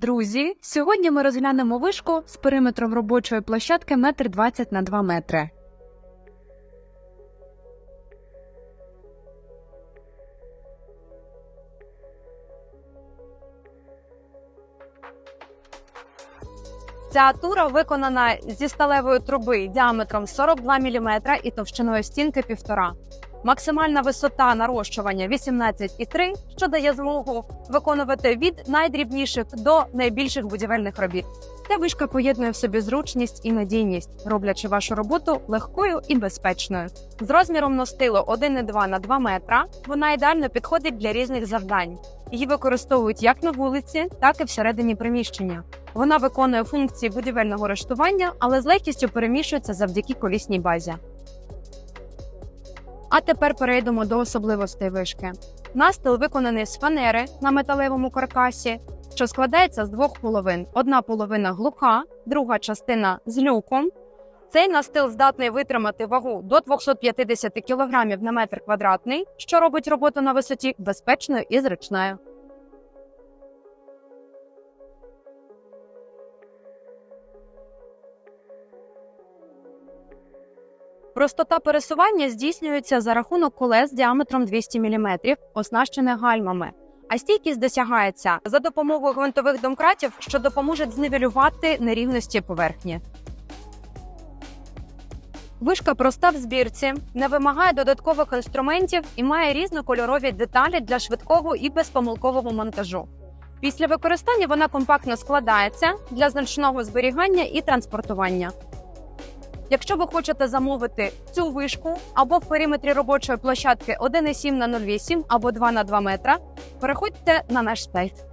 Друзі, сьогодні ми розглянемо вишку з периметром робочої площадки 1,20 на 2 метри. Ця тура виконана зі сталевої труби діаметром 42 мм і товщиною стінки 1,5. Максимальна висота нарощування 18,3, що дає змогу виконувати від найдрібніших до найбільших будівельних робіт. Ця вишка поєднує в собі зручність і надійність, роблячи вашу роботу легкою і безпечною. З розміром настилу 1,2 на 2 метра вона ідеально підходить для різних завдань. Її використовують як на вулиці, так і всередині приміщення. Вона виконує функції будівельного рештування, але з легкістю переміщується завдяки колісній базі. А тепер перейдемо до особливостей вишки. Настил виконаний з фанери на металевому каркасі, що складається з двох половин: одна половина глуха, друга частина з люком. Цей настил здатний витримати вагу до 250 кг на метр квадратний, що робить роботу на висоті безпечною і зручною. Простота пересування здійснюється за рахунок колес діаметром 200 мм, оснащених гальмами. А стійкість досягається за допомогою гвинтових домкратів, що допоможуть зневелювати нерівності поверхні. Вишка проста в збірці, не вимагає додаткових інструментів і має різнокольорові деталі для швидкого і безпомилкового монтажу. Після використання вона компактно складається для значного зберігання і транспортування. Якщо ви хочете замовити цю вишку або в периметрі робочої площадки 1,7 на 0,8 або 2 на 2 метра, переходьте на наш сайт.